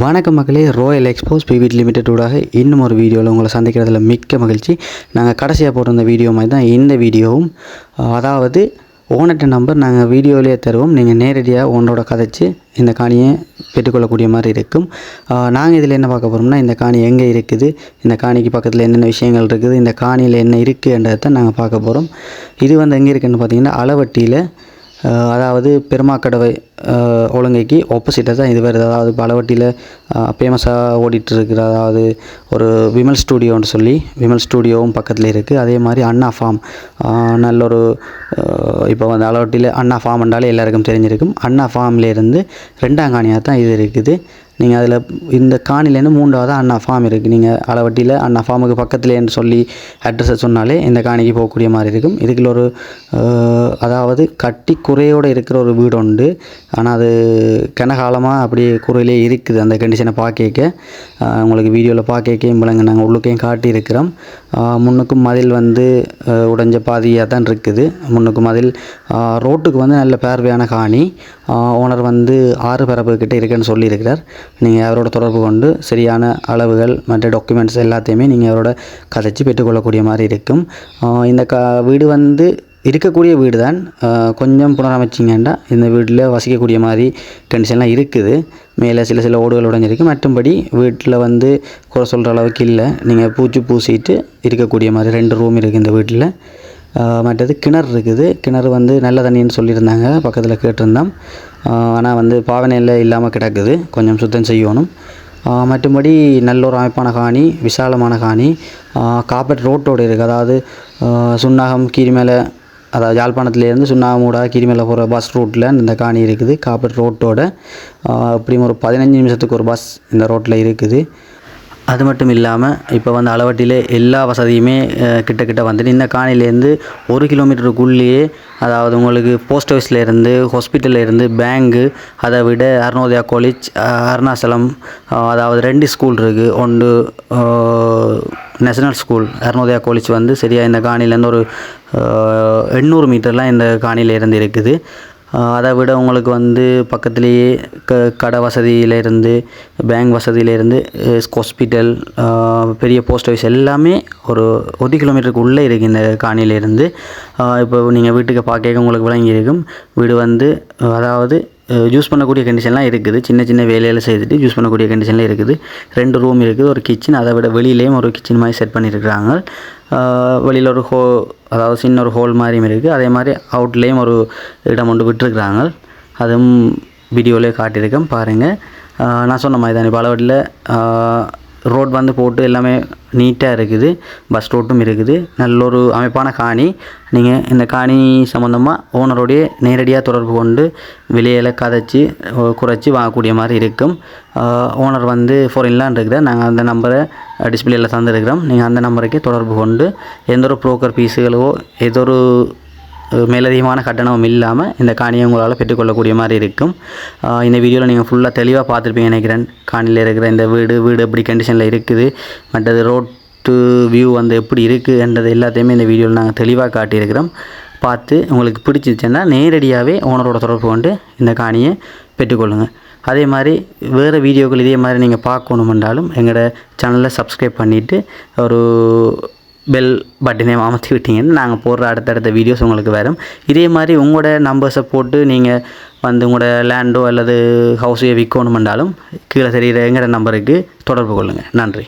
வணக்கம் மக்களே Royal expose பிவிட் லிமிடெடோடாக இன்னும் ஒரு வீடியோவில் உங்களை சந்திக்கிறதுல மிக்க மகிழ்ச்சி. நாங்கள் கடைசியாக போட்டிருந்த வீடியோ மாதிரி தான் இந்த வீடியோவும். அதாவது ஓனர்ட்ட நம்பர் நாங்கள் வீடியோவிலே தருவோம். நீங்கள் நேரடியாக ஓனரோட கதைச்சு இந்த காணியை பெற்றுக்கொள்ளக்கூடிய மாதிரி இருக்கும். நாங்கள் இதில் என்ன பார்க்க போகிறோம்னா இந்த காணி எங்கே இருக்குது இந்த காணிக்கு பக்கத்தில் என்னென்ன விஷயங்கள் இருக்குது இந்த காணியில் என்ன இருக்குன்றதை தான் நாங்கள் பார்க்க போகிறோம் இது வந்து எங்கே இருக்குதுன்னு பார்த்தீங்கன்னா அளவட்டியில் அதாவது பெருமாக்கடவை ஒழுங்கைக்கு ஆப்போசிட்டாக தான் இது வருது அதாவது பலவட்டியில் ஃபேமஸாக ஓடிட்டு இருக்கிற அதாவது ஒரு விமல் ஸ்டூடியோன்னு சொல்லி விமல் ஸ்டூடியோவும் பக்கத்தில் இருக்குது அதே மாதிரி அண்ணா ஃபார்ம் நல்ல ஒரு இப்போ வந்து அளவட்டியில் அண்ணா ஃபார்ம் என்றாலே எல்லாருக்கும் தெரிஞ்சிருக்கும். அண்ணா ஃபார்ம்லேருந்து ரெண்டாம் காணியாக தான் இது இருக்குது. நீங்கள் அதில் இந்த காணிலேருந்து மூன்றாவது அண்ணா ஃபார்ம் இருக்குது நீங்கள் அளவட்டியில் அண்ணா ஃபார்முக்கு பக்கத்துலேன்னு சொல்லி அட்ரஸை சொன்னாலே இந்த காணிக்கு போகக்கூடிய மாதிரி இருக்கும். இதுக்குள்ள ஒரு அதாவது கட்டி குறையோடு இருக்கிற ஒரு வீடு உண்டு. ஆனால் அது கனகாலமாக அப்படியே குறையிலே இருக்குது. அந்த கண்டிஷன் பார்க்க உங்களுக்கு வீடியோவில் பார்க்க முழங்க நாங்கள் உள்ளுக்கையும் காட்டியிருக்கிறோம். முன்னுக்கும் மதில் வந்து உடைஞ்ச பாதியாக தான் இருக்குது. முன்னுக்கும் மதில் ரோட்டுக்கு வந்து நல்ல பார்வையான காணி. ஓனர் வந்து ஆறு பரப்பு கிட்ட இருக்குன்னு சொல்லியிருக்கிறார். நீங்கள் அவரோட தொடர்பு கொண்டு சரியான அளவுகள் மற்ற டாக்குமெண்ட்ஸ் எல்லாத்தையுமே நீங்கள் அவரோட கதைச்சு பெற்றுக்கொள்ளக்கூடிய மாதிரி இருக்கும். இந்த க வீடு வந்து இருக்கக்கூடிய வீடு தான் கொஞ்சம் புனரமைச்சிங்கன்னா இந்த வீட்டில் வசிக்கக்கூடிய மாதிரி கண்டிஷன்லாம் இருக்குது. மேலே சில சில ஓடுகள் உடஞ்சிருக்கு. மற்றும்படி வீட்டில் வந்து குறை சொல்கிற அளவுக்கு இல்லை. நீங்கள் பூச்சி பூசிட்டு இருக்கக்கூடிய மாதிரி ரெண்டு ரூம் இருக்குது இந்த வீட்டில் மற்றது கிணறு இருக்குது. கிணறு வந்து நல்ல தண்ணின்னு சொல்லியிருந்தாங்க. பக்கத்தில் கேட்டிருந்தோம். ஆனால் வந்து பாவனையில் இல்லாமல் கிடக்குது. கொஞ்சம் சுத்தம் செய்யணும். மற்றும்படி நல்ல ஒரு அமைப்பான காணி விசாலமான காணி காப்பட் ரோட்டோடு இருக்குது அதாவது சுண்ணாகம் கீரி மேலே அதாவது யாழ்ப்பாணத்துலேருந்து சுண்ணாமூடா கிரிமலை போகிற பஸ் ரூட்டில் இந்த காணி இருக்குது. காப்பட் ரோட்டோட அப்படியும் ஒரு பதினஞ்சு நிமிஷத்துக்கு ஒரு பஸ் இந்த ரோட்டில் இருக்குது. அது மட்டும் இல்லாமல் இப்போ வந்து அளவட்டியில் எல்லா வசதியுமே கிட்ட கிட்ட வந்துட்டு இந்த காணிலேருந்து ஒரு கிலோமீட்டருக்குள்ளேயே அதாவது உங்களுக்கு போஸ்ட் ஆஃபீஸ்லேருந்து ஹாஸ்பிட்டல்லேருந்து பேங்கு அதை விட அருணோதயா காலேஜ் அருணாச்சலம் அதாவது ரெண்டு ஸ்கூல் இருக்குது ஒன்று நேஷனல் ஸ்கூல் அருணோதயா காலேஜ் வந்து சரியாக இந்த காணிலேருந்து ஒரு எண்ணூறு மீட்டர்லாம் இந்த காணியிலேருந்து இருக்குது அதை விட உங்களுக்கு வந்து பக்கத்துலேயே க கடை வசதியிலேருந்து பேங்க் வசதியிலேருந்து ஹாஸ்பிட்டல் பெரிய போஸ்ட் ஆஃபீஸ் எல்லாமே ஒரு ஒரு கிலோமீட்டருக்கு உள்ளே இருக்குது இந்த காணியிலேருந்து இப்போ நீங்கள் வீட்டுக்கு பார்க்க உங்களுக்கு விளங்கி இருக்கும் வீடு வந்து அதாவது யூஸ் பண்ணக்கூடிய கண்டிஷன்லாம் இருக்குது. சின்ன சின்ன வேலையில் செய்துட்டு யூஸ் பண்ணக்கூடிய கண்டிஷன்லாம் இருக்குது. ரெண்டு ரூம் இருக்குது ஒரு கிச்சன் அதை விட வெளியிலேயும் ஒரு கிச்சன் மாதிரி செட் பண்ணியிருக்கிறாங்க. வெளியில் ஒரு ஹோ அதாவது சின்ன ஒரு ஹோல் மாதிரியும் இருக்குது அதே மாதிரி அவுட்லேயும் ஒரு இடம் ஒன்று விட்டுருக்குறாங்க. அதுவும் வீடியோவிலே காட்டியிருக்கேன் பாருங்கள் நான் சொன்ன மாதிரி தான் இப்போ அளவட்டில் ரோட் வந்து போட்டு எல்லாமே நீட்டாக இருக்குது. பஸ் ரோட்டும் இருக்குது. நல்ல ஒரு அமைப்பான காணி. நீங்கள் இந்த காணி சம்மந்தமாக ஓனரோடைய நேரடியாக தொடர்பு கொண்டு விலையில கதைச்சி குறைச்சி வாங்கக்கூடிய மாதிரி இருக்கும். ஓனர் வந்து ஃபாரின்லாம் இருக்குது நாங்கள் அந்த நம்பரை டிஸ்பிளேயில் தந்துருக்கிறோம். நீங்கள் அந்த நம்பருக்கே தொடர்பு கொண்டு எந்த ஒரு ப்ரோக்கர் பீஸுகளோ ஏதோ ஒரு மேலதிகமான கட்டணம் இல்லாமல் இந்த காணியை உங்களால் பெற்றுக்கொள்ளக்கூடிய மாதிரி இருக்கும். இந்த வீடியோவில் நீங்கள் ஃபுல்லாக தெளிவாக பார்த்துருப்பீங்க நினைக்கிறேன். காணியில் இருக்கிற இந்த வீடு வீடு எப்படி கண்டிஷனில் இருக்குது மற்றது ரோட்டு வியூ வந்து எப்படி இருக்குன்றது எல்லாத்தையுமே இந்த வீடியோவில் நாங்கள் தெளிவாக காட்டியிருக்கிறோம். பார்த்து உங்களுக்கு பிடிச்சிச்சுன்னா நேரடியாகவே ஓனரோட தொடர்பு கொண்டு இந்த காணியை பெற்றுக்கொள்ளுங்கள் அதே மாதிரி வேறு வீடியோக்கள் இதே மாதிரி நீங்கள் பார்க்கணுமென்றாலும் எங்களோட சேனலை சப்ஸ்கிரைப் பண்ணிவிட்டு ஒரு பெல் பட்டனை அமர்த்தி விட்டீங்கன்னு நாங்கள் போடுற அடுத்தடுத்த வீடியோஸ் உங்களுக்கு வரும். இதே மாதிரி உங்களோட நம்பர்ஸை போட்டு நீங்கள் வந்து உங்களோட லேண்டோ அல்லது ஹவுஸையோ விற்கணுமென்றாலும் கீழே தெரிகிற எங்கிற நம்பருக்கு தொடர்பு கொள்ளுங்கள் நன்றி.